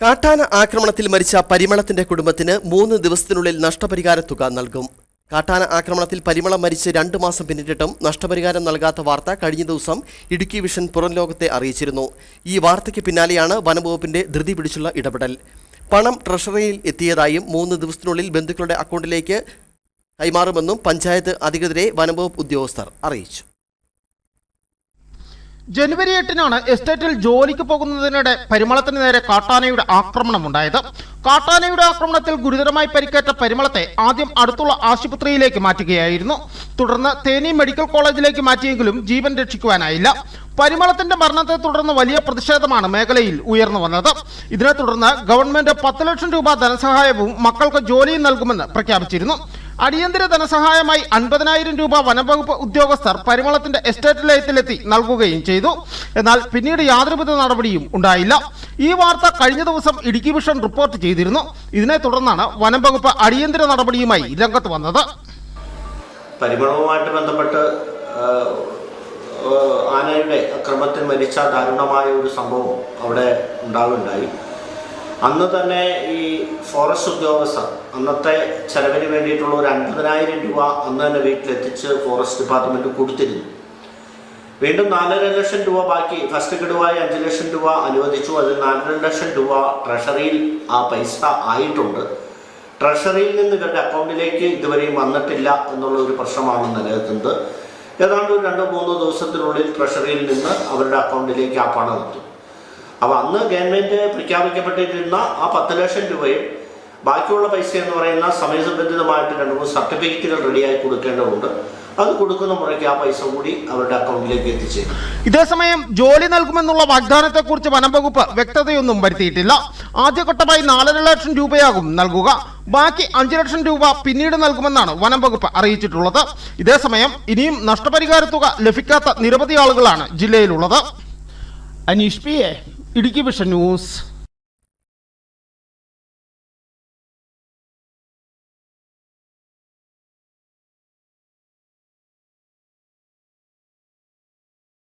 കാട്ടാന ആക്രമണത്തിൽ മരിച്ച പരിമളത്തിന്റെ കുടുംബത്തിന് മൂന്ന് ദിവസത്തിനുള്ളിൽ നഷ്ടപരിഹാര തുക നൽകും. കാട്ടാന ആക്രമണത്തിൽ പരിമളം മരിച്ച് രണ്ട് മാസം പിന്നിട്ടിട്ടും നഷ്ടപരിഹാരം നൽകാത്ത വാർത്ത കഴിഞ്ഞ ദിവസം ഇടുക്കി വിഷൻ പുറം ലോകത്തെ അറിയിച്ചിരുന്നു. ഈ വാർത്തയ്ക്ക് പിന്നാലെയാണ് വനംവകുപ്പിന്റെ ധൃതി പിടിച്ചുള്ള ഇടപെടൽ. പണം ട്രഷറിയിൽ എത്തിയതായും മൂന്ന് ദിവസത്തിനുള്ളിൽ ബന്ധുക്കളുടെ അക്കൗണ്ടിലേക്ക് കൈമാറുമെന്നും പഞ്ചായത്ത് അധികൃതരെ വനംവകുപ്പ് ഉദ്യോഗസ്ഥർ അറിയിച്ചു. ജനുവരി എട്ടിനാണ് എസ്റ്റേറ്റിൽ ജോലിക്ക് പോകുന്നതിനിടെ പരിമളത്തിന് നേരെ കാട്ടാനയുടെ ആക്രമണം ആക്രമണമുണ്ടായത്. കാട്ടാനയുടെ ആക്രമണത്തിൽ ഗുരുതരമായി പരിക്കേറ്റ പരിമളത്തെ ആദ്യം അടുത്തുള്ള ആശുപത്രിയിലേക്ക് മാറ്റുകയായിരുന്നു. തുടർന്ന് തേനി മെഡിക്കൽ കോളേജിലേക്ക് മാറ്റിയെങ്കിലും ജീവൻ രക്ഷിക്കുവാനായില്ല. പരിമളത്തിന്റെ മരണത്തെ തുടർന്ന് വലിയ പ്രതിഷേധമാണ് മേഖലയിൽ ഉയർന്നു വന്നത്. ഇതിനെ തുടർന്ന് ഗവൺമെന്റ് പത്ത് ലക്ഷം രൂപ ധനസഹായവും മക്കൾക്ക് ജോലിയും നൽകുമെന്ന് പ്രഖ്യാപിച്ചിരുന്നു. അടിയന്തര ധനസഹായമായി അൻപതിനായിരം രൂപ വനംവകുപ്പ് ഉദ്യോഗസ്ഥർ പരിമളത്തിന്റെ എസ്റ്റേറ്റ് ലയത്തിലെത്തി നൽകുകയും ചെയ്തു. എന്നാൽ പിന്നീട് യാതൊരുവിധ നടപടിയും ഉണ്ടായില്ല. ഈ വാർത്ത കഴിഞ്ഞ ദിവസം ഇടുക്കി വിഷൻ റിപ്പോർട്ട് ചെയ്തിരുന്നു. ഇതിനെ തുടർന്നാണ് വനംവകുപ്പ് അടിയന്തര നടപടിയുമായി രംഗത്ത് വന്നത്. പരിമളവുമായിട്ട് ബന്ധപ്പെട്ട് ആനയുടെ അക്രമത്തിൽ മരിച്ച ദാരുണമായ ഒരു സംഭവം അവിടെ ഉണ്ടാവുകയുണ്ടായി. അന്ന് തന്നെ ഈ ഫോറസ്റ്റ് ഉദ്യോഗസ്ഥർ അന്നത്തെ ചെലവിന് വേണ്ടിയിട്ടുള്ള ഒരു അൻപതിനായിരം രൂപ അന്ന് തന്നെ വീട്ടിലെത്തിച്ച് ഫോറസ്റ്റ് ഡിപ്പാർട്ട്മെന്റ് കൊടുത്തിരുന്നു. വീണ്ടും നാലര ലക്ഷം രൂപ ബാക്കി. ഫസ്റ്റ് ഗഡുവായി അഞ്ച് ലക്ഷം രൂപ അനുവദിച്ചു. അതിൽ നാലര ലക്ഷം രൂപ ട്രഷറിയിൽ ആ പൈസ ആയിട്ടുണ്ട്. ട്രഷറിയിൽ നിന്ന് ഇവരുടെ അക്കൗണ്ടിലേക്ക് ഇതുവരെയും വന്നിട്ടില്ല എന്നുള്ള ഒരു പ്രശ്നമാണ് നിലനിൽക്കുന്നത്. ഏതാണ്ട് ഒരു രണ്ടോ മൂന്നോ ദിവസത്തിനുള്ളിൽ ട്രഷറിയിൽ നിന്ന് അവരുടെ അക്കൗണ്ടിലേക്ക് ആ പണം എത്തും. അപ്പോൾ അന്ന് ഗവൺമെന്റ് പ്രഖ്യാപിക്കപ്പെട്ടിരുന്ന ആ പത്ത് ലക്ഷം രൂപയും ബാക്കിയുള്ള പൈസ എന്ന് പറയുന്ന സമയസംബന്ധിതമായിട്ട് രണ്ട് മൂന്ന് സർട്ടിഫിക്കറ്റുകൾ റെഡിയായി കൊടുക്കേണ്ടതുണ്ട്. അത് കൊടുക്കുന്ന മുറയ്ക്ക് ആ പൈസ കൂടി അവരുടെ അക്കൗണ്ടിലേക്ക് എത്തിച്ചേരും. ഇതേസമയം ജോലി നൽകുമെന്നുള്ള വാഗ്ദാനത്തെക്കുറിച്ച് വനംവകുപ്പ് വ്യക്തതയൊന്നും വരുത്തിയിട്ടില്ല. ആദ്യഘട്ടമായി നാലര ലക്ഷം രൂപയാകും നൽകുക. ബാക്കി അഞ്ചു ലക്ഷം രൂപ പിന്നീട് നൽകുമെന്നാണ് വനംവകുപ്പ് അറിയിച്ചിട്ടുള്ളത്. ഇതേസമയം ഇനിയും നഷ്ടപരിഹാര തുക ലഭിക്കാത്ത നിരവധി ആളുകളാണ് ജില്ലയിലുള്ളത്. Aneesh P A Idukki vision news